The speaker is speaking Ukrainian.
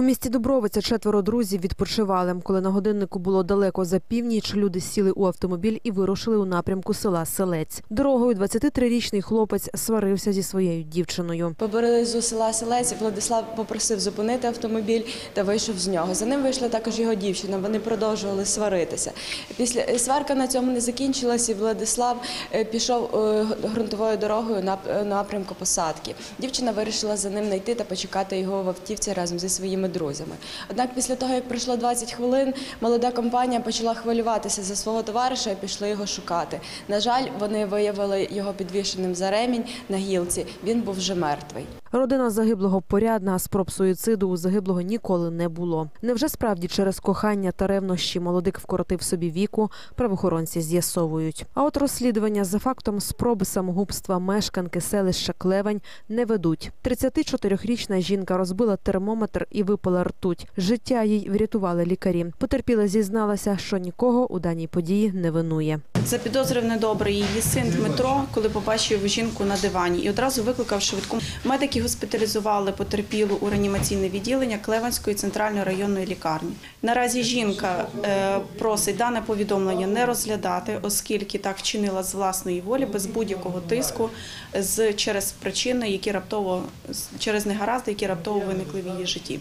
У місті Дубровиця четверо друзів відпочивали. Коли на годиннику було далеко за північ, люди сіли у автомобіль і вирушили у напрямку села Селець. Дорогою 23-річний хлопець сварився зі своєю дівчиною. Поблизу села Селець Владислав попросив зупинити автомобіль та вийшов з нього. За ним вийшла також його дівчина. Вони продовжували сваритися. Після е, сварка на цьому не закінчилася. і Владислав е, пішов е, ґрунтовою дорогою на е, напрямку посадки. Дівчина вирішила за ним знайти та почекати його в автівці разом зі своїми друзями. Однак, після того як пройшло 20 хвилин, молода компанія почала хвилюватися за свого товариша і пішли його шукати. На жаль, вони виявили його підвішеним за ремінь на гілці. Він був вже мертвий. Родина загиблого порядна, спроб суїциду у загиблого ніколи не було. Невже справді через кохання та ревнощі молодик вкоротив собі віку, правоохоронці з'ясовують. А от розслідування за фактом спроби самогубства мешканки селища Клевень не ведуть. 34-річна жінка розбила термометр і випала ртуть. Життя їй врятували лікарі. Потерпіла зізналася, що нікого у даній події не винує. Запідозрив недобре її син Дмитро, коли побачив жінку на дивані, і одразу викликав швидку. Медики госпіталізували потерпілу у реанімаційне відділення Клеванської центральної районної лікарні. Наразі жінка е, просить дане повідомлення не розглядати, оскільки так вчинила з власної волі, без будь-якого тиску, з через причини, які раптово через негаразди, які раптово виникли в її житті.